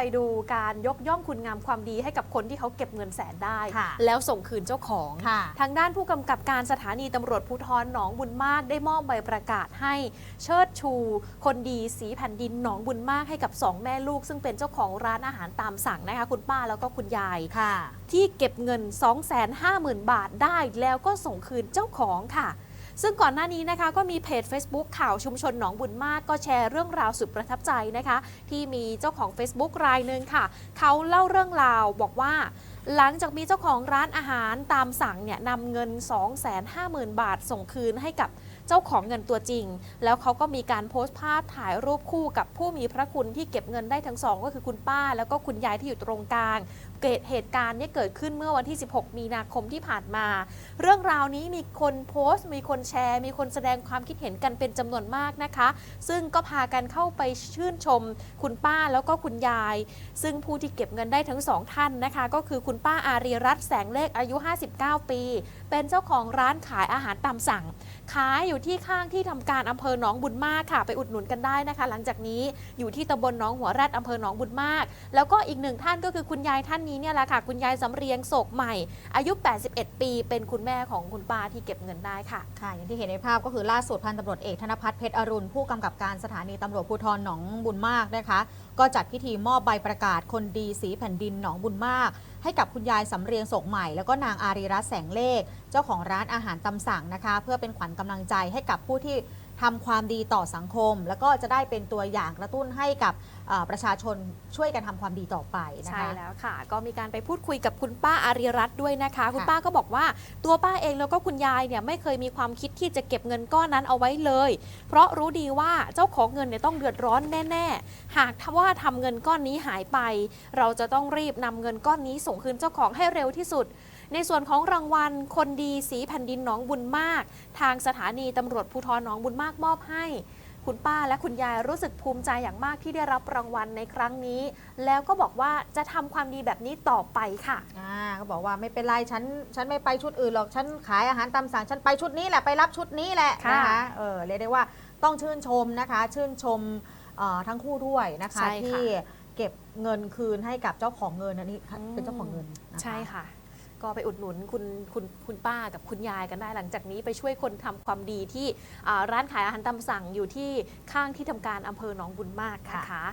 ไปดูการยกย่องคุณงามความดีให้กับคนที่เขาเก็บเงินแสนได้ค่ะแล้วส่งคืนเจ้าของค่ะทางด้านผู้กำกับการสถานีตำรวจภูธรหนองบุญมากได้มอบใบประกาศให้เชิดชู คนดีสีแผ่นดินหนองบุญมากให้กับสองแม่ลูก ซึ่งเป็นเจ้าของร้านอาหารตามสั่งนะคะคุณป้าแล้วก็คุณยายค่ะที่เก็บเงิน 250,000 บาทได้แล้วก็ส่งคืนเจ้าของค่ะ ซึ่งก่อนหน้านี้นะคะก็มีเพจ Facebook ข่าวชุมชนหนองบุญมาก ก็แชร์เรื่องราวสุดประทับใจนะคะ ที่มีเจ้าของ Facebook รายหนึ่งค่ะ เขาเล่าเรื่องราวบอกว่าหลังจากมีเจ้าของร้านอาหารตามสั่งเนี่ยนำเงิน 250,000 บาทส่งคืนให้กับ เจ้าของเงินตัวจริง แล้วเขาก็มีการโพสต์ภาพถ่ายรูปคู่กับผู้มีพระคุณที่เก็บเงินได้ทั้งสองก็คือคุณป้า แล้วก็คุณยายที่อยู่ตรงกลาง เกิดเหตุการณ์นี้เกิดขึ้นเมื่อวันที่ 16 มีนาคมที่ผ่านมา เรื่องราวนี้มีคนโพสต์ มีคนแชร์ มีคนแสดงความคิดเห็นกันเป็นจำนวนมากนะคะ ซึ่งก็พากันเข้าไปชื่นชม คุณป้าแล้วก็คุณยาย ซึ่งผู้ที่เก็บเงินได้ทั้งสองท่านนะคะ ก็คือคุณป้าอารีรัตน์แสงเลขอายุ 59 ปี เป็นเจ้าของร้านขายอาหารตามสั่ง ขายอยู่ที่ข้างที่ทำการอำเภอหนองบุญมากค่ะ ไปอุดหนุนกันได้นะคะ หลังจากนี้อยู่ที่ตำบลหนองหัวแรดอำเภอหนองบุญมาก แล้วก็อีกหนึ่งท่านก็คือคุณยายท่านนี้เนี่ยแหละค่ะ คุณยายสำเรียงโศกใหม่ อายุ 81 ปี เป็นคุณแม่ของคุณป้าที่เก็บเงินได้ค่ะ ค่ะ อย่างที่เห็นในภาพก็คือล่าสุดพันตำรวจเอกธนพัฒน์เพชรอรุณผู้กำกับการสถานีตำรวจภูธรหนองบุญมากนะคะ ก็จัดพิธีมอบใบประกาศคนดีสีแผ่นดินหนองบุญมาก ให้กับคุณยายสำเรียงโศกใหม่ แล้วก็นางอารีรัตน์แสงเลข เจ้าของร้านอาหารตำสั่งนะคะ เพื่อเป็นขวัญกำลังใจให้กับผู้ที่ ทำความดีต่อสังคม แล้วก็จะได้เป็นตัวอย่างกระตุ้นให้กับเอ่อประชาชนช่วยกันทำความดีต่อไปนะใช่คะแล้วค่ะ ก็มีการไปพูดคุยกับคุณป้าอารีรัตน์ด้วยนะคะ คุณค่ะป้าก็บอกว่าตัวป้าเองแล้วก็คุณยายเนี่ยไม่เคยมีความคิดที่จะเก็บเงินก้อนนั้นเอาไว้เลย เพราะรู้ดีว่าเจ้าของเงินเนี่ยต้องเดือดร้อนแน่ ๆ หากว่าทำเงินก้อนนี้หายไป เราจะต้องรีบนำเงินก้อนนี้ส่งคืนเจ้าของให้เร็วที่สุด ในส่วนของรางวัลคนดีสีแผ่นดินหนองบุญมาก ทางสถานีตำรวจภูธรหนองบุญมากมอบให้ คุณป้าและคุณยายรู้สึกภูมิใจอย่างมากที่ได้รับรางวัลในครั้งนี้ แล้วก็บอกว่าจะทำความดีแบบนี้ต่อไปค่ะ อ่าก็บอกว่าไม่เป็นไรฉันฉันไม่ไปชุดอื่นหรอกฉันขายอาหารตามสั่งฉันไปชุดนี้แหละไปรับชุดนี้แหละค่ะนะคะเออเรียกได้ว่าต้องชื่นชมนะคะ ชื่นชมเอ่อทั้งคู่ด้วยนะคะ ใช่ค่ะที่เก็บเงินคืนให้กับเจ้าของเงินอันนี้อืม เป็นเจ้าของเงินนะคะใช่ค่ะ ก็ไปอุดหนุนคุณคุณคุณป้ากับคุณยายกันได้ หลังจากนี้ไปช่วยคนทำความดีที่ร้านขายอาหารตามสั่งอยู่ที่ข้างที่ทำการอำเภอหนองบุญมากนะคะ